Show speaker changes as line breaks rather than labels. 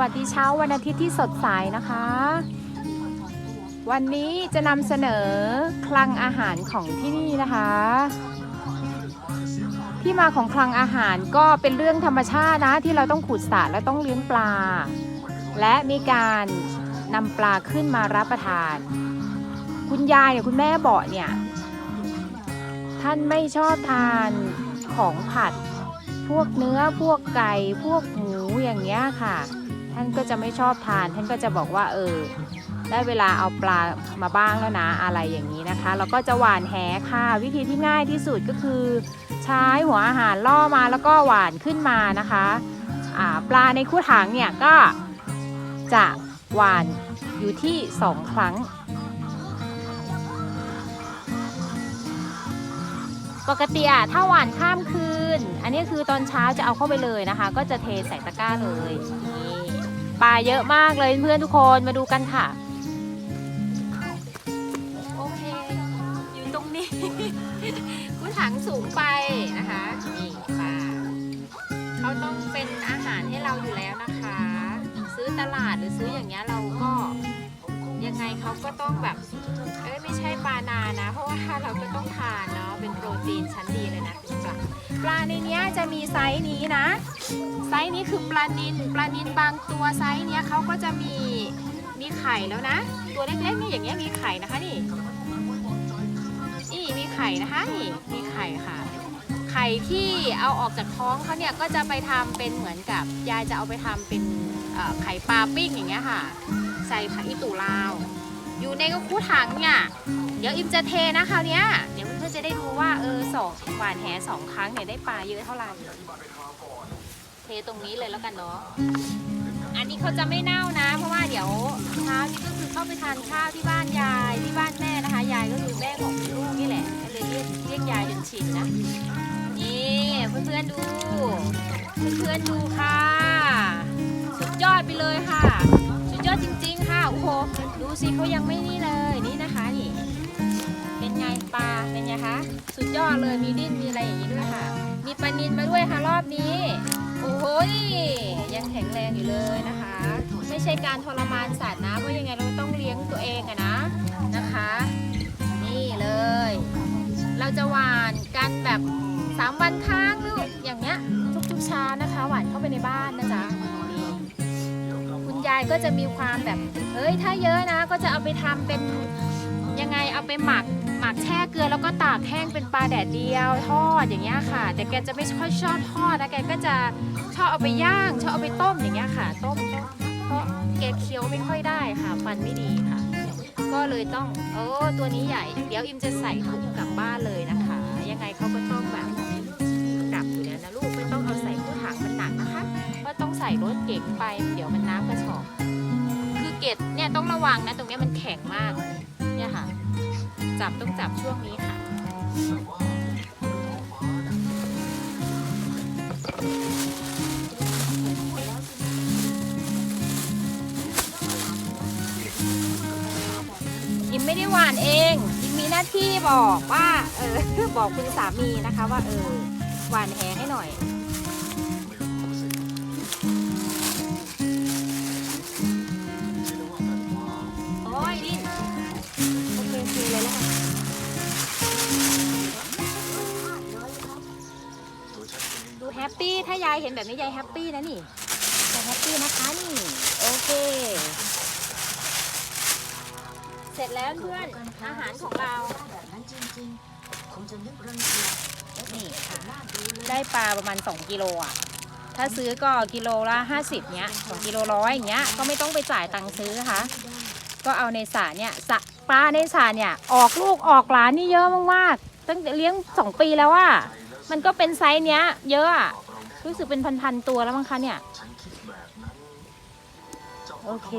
วัสดีเช้าวันอาทิตย์ที่สดใสนะคะ วันนี้จะนำเสนอคลังอาหารของที่นี่นะคะ ที่มาของคลังอาหารก็เป็นเรื่องธรรมชาตินะ ที่เราต้องขุดสระและต้องเลี้ยงปลา และมีการนำปลาขึ้นมารับประทาน คุณยายเนี่ยคุณแม่บอกเนี่ย ท่านไม่ชอบทานของผัด พวกเนื้อพวกไก่พวกหมูอย่างเงี้ยค่ะานก็จะไม่ชอบทาน ท่านก็จะบอกว่าเออได้เวลาเอาปลามาบ้างแล้วนะอะไรอย่างนี้นะคะแล้วก็จะหวานแหค่ะ วิธีที่ง่ายที่สุดก็คือ ใช้หัวอาหารล่อมาแล้วก็หวานขึ้นมานะคะปลาในคู่ถังเนี่ยก็จะหวานอยู่ที่ 2 ครั้ง ปกติอะถ้าหวานข้ามคืน อันนี้คือตอนเช้าจะเอาเข้าไปเลยนะคะ ก็จะเทใส่ตะกร้าเลยนี่ ปลาเยอะมากเลยเพื่อนทุกคนมาดูกันค่ะ โอเค อยู่ตรงนี้กูถังสูงไปนะคะนี่ปลาเขาต้องเป็นอาหารให้เราอยู่แล้วนะคะ ซื้อตลาดหรือซื้ออย่างเงี้ยเราก็ยังไงเขาก็ต้องแบบ เอ้ยไม่ใช่ปลานานะ เพราะว่าเราก็ต้องทานเนาะเป็นโปรตีนชั้นดีเลยนะคุณปลาปลาในเนี้ยจะมีไซส์นี้นะไซส์ นี้คือปลานินปลานินบางตัวไซส์เนี้ยเขาก็จะมีมีไข่แล้วนะ ตัวเล็กๆนี่อย่างเงี้ยมีไข่นะคะนี่นี่มีไข่นะคะนี่มีไข่ค่ะ ไข่ที่เอาออกจากท้องเขาเนี่ยก็จะไปทำเป็นเหมือนกับยายจะเอาไปทำเป็นไข่ปลาปิ้งอย่างเงี้ยค่ะ ใส่ผักอีตูลาว อยู่ในกระคูถังเนี่ยเดี๋ยวอิมจะเทนะคราวเนี้ยเดี๋ยวเพื่อนๆจะได้ดูว่าเออสองหวานแหสองครั้งเนี่ยได้ปลาเยอะเท่าไหร่ ตรงนี้เลยแล้วกันเนาะ อันนี้เขาจะไม่เน่านะ เพราะว่าเดี๋ยวเช้านี้ก็คือเข้าไปทานข้าวที่บ้านยายที่บ้านแม่นะคะ ยายก็คือแม่ของลูกนี่แหละก็เลยเรียกเรียกยายจนชินนะ นี่เพื่อนๆดู เพื่อนๆดูค่ะ สุดยอดไปเลยค่ะ สุดยอดจริง ๆ ค่ะโอ้โหดูสิเขายังไม่นี่เลยนี่นะคะนี่เป็นไงปลาเป็นไงคะ สุดยอดเลยมีดิ้นมีอะไรอย่างนี้ด้วยค่ะ มีปลานินมาด้วยค่ะรอบนี้ โอ้โหยยังแข็งแรงอยู่เลยนะคะ ไม่ใช่การทรมานสัตว์นะ เพราะยังไงเราต้องเลี้ยงตัวเองอะนะนะคะ นี่เลย เราจะหวานกันแบบสามวันครั้งหรืออย่างเงี้ยทุกๆเช้านะคะ หวานเข้าไปในบ้านนะจ๊ะคุณยายก็จะมีความแบบเฮ้ยถ้าเยอะนะ ก็จะเอาไปทำเป็นยังไงเอาไปหมักหมักแช่เกลือแล้วก็ตากแห้งเป็นปลาแดดเดียวทอดอย่างเงี้ยค่ะ แต่แกจะไม่ค่อยชอบทอดนะแกก็จะ อบเอาไปย่าง ชอบเอาไปต้มอย่างเงี้ยค่ะต้มเพราะแกเคี้ยวไม่ค่อยได้ค่ะฟันไม่ดีค่ะ ก็เลยต้องโอ้ตัวนี้ใหญ่ เดี๋ยวอิมจะใส่ถุงกลับบ้านเลยนะคะ ยังไงเขาก็ต้องแบบกลับอยู่แล้วนะลูกไม่ต้องเอาใส่ตู้ถังมันหนักนะคะเพราะต้องใส่รถเก๋งไปเดี๋ยวมันน้ำกระชอกคือเกตเนี่ยต้องระวังนะตรงเนี้ยมันแข็งมากเนี่ยค่ะ จับต้องจับช่วงนี้ค่ะ มไม่ได้หวานเองอิมมีหน้าที่บอกว่า เออ บอกคุณสามีนะคะว่า เออ หวานแหให้หน่อย โอ้ยดินโอเคคือเลยแล้วกันดูแฮปปี้ ถ้ายายเห็นแบบนี้ยายแฮปปี้นะนี่ยายแฮปปี้นะคะนี่ โอเค เสร็ จแล้วเพื่อนอาหารของเรานี่ค่ะได้ปลาประมาณ 2 กิโลอะ ถ้าซื้อก็กิโลละ 50เนี้ย2กิโลร้อยอย่างเงี้ย ก็ไม่ต้องไปจ่ายตังค์ซื้อนะคะ ก็เอาในสรเนี่ยสระปลาในสรเนี่ย ออกลูกออกหลานนี่เยอะมากๆ ตั้งแต่เลี้ยง 2 ปีแล้วอะ มันก็เป็นไซส์เนี้ย เยอะอะรู้สึกเป็นพันๆตัวแล้วมั้งคะเนี่ย โอเค